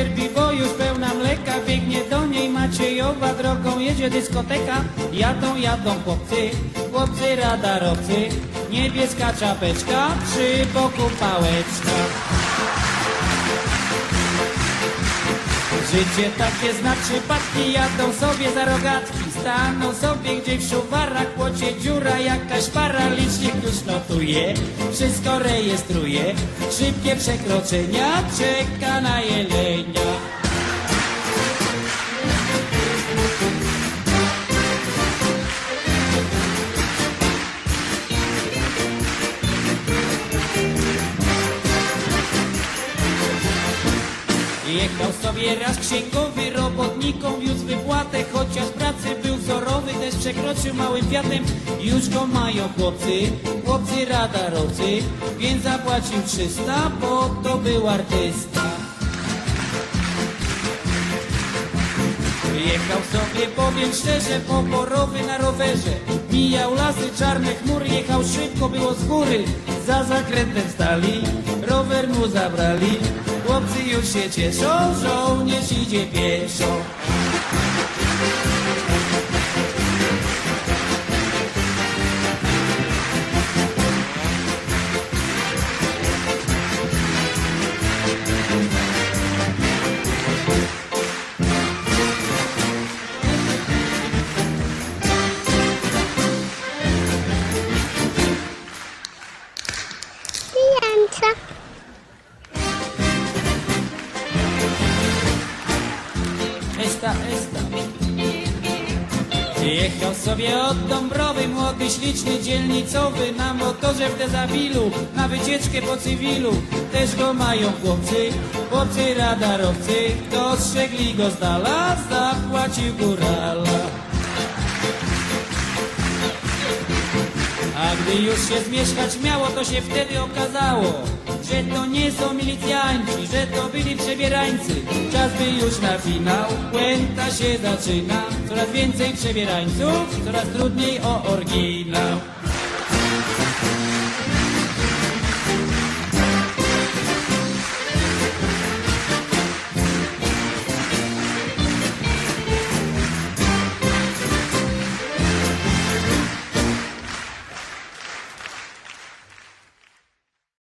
cierpi, bo już pełna mleka Biegnie do niej Maciejowa, drogą jedzie dyskoteka. Jadą, jadą chłopcy, chłopcy radarowcy. Niebieska czapeczka, przy boku pałeczka. Życie takie zna przypadki, jadą sobie za rogatki Staną sobie gdzieś w szuwarach, płocie dziura jakaś para Licznik już notuje, wszystko rejestruje Szybkie przekroczenia, czeka na jelenia. Jechał sobie raz księgowy, robotnikom wiózł wypłatę, chociaż pracy był przekroczył małym fiatem. Już go mają chłopcy, chłopcy radarowcy, więc zapłacił 300, bo to był artysta. Jechał sobie, powiem szczerze, poborowy na rowerze. Mijał lasy, czarne chmury, jechał szybko, było z góry. Za zakrętem stali, rower mu zabrali. Chłopcy już się cieszą, żołnierz idzie pieszo. Esta, esta. Jechał sobie od Dąbrowy, młody, śliczny, dzielnicowy, na motorze w dezabilu, na wycieczkę po cywilu. Też go mają chłopcy, chłopcy radarowcy, dostrzegli go z dala, zapłacił górala. A gdy już się zmieszkać miało, to się wtedy okazało, że to nie są milicjanci, że to byli przebierańcy. Czas by już na finał, puenta się zaczyna. Coraz więcej przebierańców, coraz trudniej o oryginał.